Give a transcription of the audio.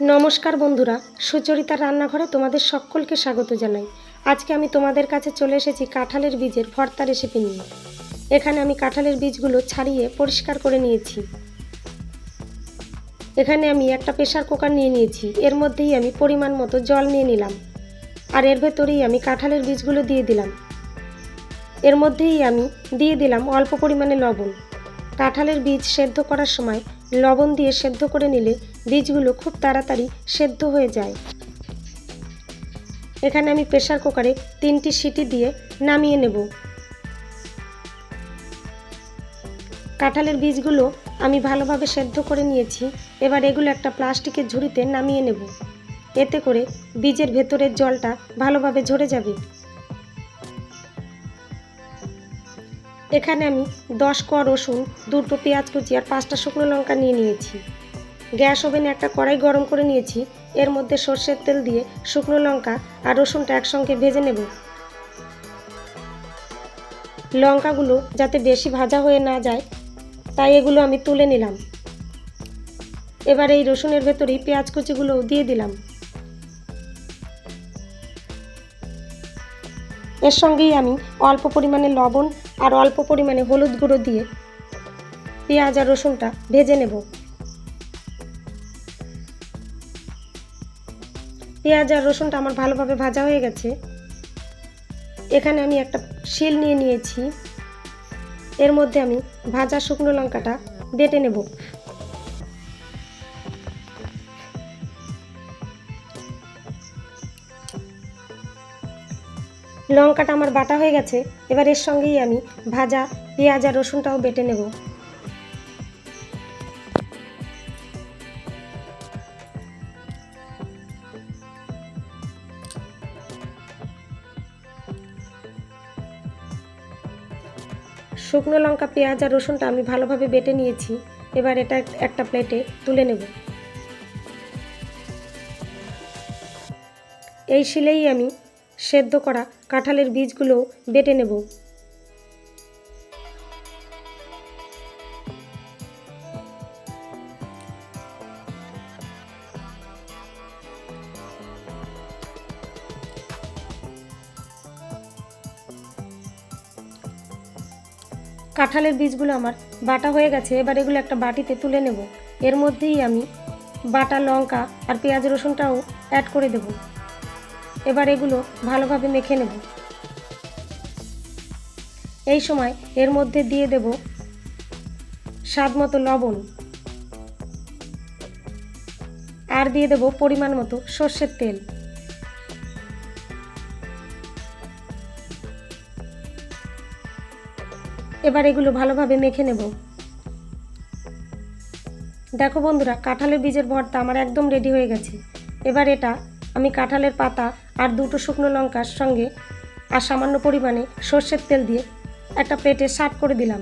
নমস্কার বন্ধুরা, সুচরিতার রান্নাঘরে তোমাদের সকলকে স্বাগত জানাই। আজকে আমি তোমাদের কাছে চলে এসেছি কাঁঠালের বীজের ভর্তা রেসিপি নিয়ে। এখানে আমি কাঁঠালের বীজগুলো ছাড়িয়ে পরিষ্কার করে নিয়েছি। এখানে আমি একটা প্রেশার কুকার নিয়ে নিয়েছি, এর মধ্যেই আমি পরিমাণ মতো জল নিয়ে নিলাম। আর এর ভেতরেই আমি কাঁঠালের বীজগুলো দিয়ে দিলাম। এর মধ্যেই আমি দিয়ে দিলাম অল্প পরিমাণে লবণ। কাঁঠালের বীজ সেদ্ধ করার সময় লবণ দিয়ে সেদ্ধ করে নিলে বীজগুলো খুব তাড়াতাড়ি সেদ্ধ হয়ে যায়। এখানে আমি প্রেসার কুকারে তিনটি সিটি দিয়ে নামিয়ে নেব। কাঁঠালের বীজগুলো আমি ভালোভাবে সেদ্ধ করে নিয়েছি। এবার এগুলো একটা প্লাস্টিকের ঝুড়িতে নামিয়ে নেব। এতে করে বীজের ভেতরের জলটা ভালোভাবে ঝরে যাবে। এখানে আমি দশ কোয়া রসুন, দুটো পেঁয়াজ কুচি আর পাঁচটা শুকনো লঙ্কা নিয়ে নিয়েছি। গ্যাস ওভেনে একটা কড়াই গরম করে নিয়েছি। এর মধ্যে সর্ষের তেল দিয়ে শুকনো লঙ্কা আর রসুনটা একসঙ্গে ভেজে নেব। লঙ্কাগুলো যাতে বেশি ভাজা হয়ে না যায়, তাই এগুলো আমি তুলে নিলাম। এবার এই রসুনের ভেতরেই পেঁয়াজ কুচিগুলো দিয়ে দিলাম। এর সঙ্গেই আমি অল্প পরিমাণে লবণ আর অল্প পরিমাণে হলুদ গুঁড়ো দিয়ে পেঁয়াজ আর রসুনটা ভেজে নেব। পেঁয়াজ আর রসুনটা আমার ভালোভাবে ভাজা হয়ে গেছে। এখানে আমি একটা শিল নিয়ে নিয়েছি। এর মধ্যে আমি ভাজা শুকনো লঙ্কাটা বেটে নেব। লঙ্কাটা আমার বাটা হয়ে গেছে। এবার এর সঙ্গেই আমি ভাজা পেঁয়াজ আর রসুনটাও বেটে নেব। শুকনো লঙ্কা, পেঁয়াজ আর রসুনটা আমি ভালোভাবে বেটে নিয়েছি। এবার এটা একটা প্লেটে তুলে নেব। এই শিলেই আমি সেদ্ধ করা কাঁঠালের বীজগুলো বেটে নেব। কাঁঠালের বীজগুলো আমার বাটা হয়ে গেছে, এবার এগুলো একটা বাটিতে তুলে নেব। এর মধ্যেই আমি বাটা লঙ্কা আর পেঁয়াজ রসুনটাও অ্যাড করে দেব। এবার এগুলো ভালোভাবে মেখে নেব। এই সময় এর মধ্যে দিয়ে দেব স্বাদ মতো লবণ। আর দিয়ে দেব পরিমাণ মতো সর্ষের তেল। এবার এগুলো ভালোভাবে মেখে নেব। দেখো বন্ধুরা, কাঁঠালের বীজের ভর্তা আমার একদম রেডি হয়ে গেছে। এবার এটা আমি কাঁঠালের পাতা আর দুটো শুকনো লঙ্কার সঙ্গে আর সামান্য পরিমাণে সর্ষের তেল দিয়ে একটা প্লেটে সার্ভ করে দিলাম।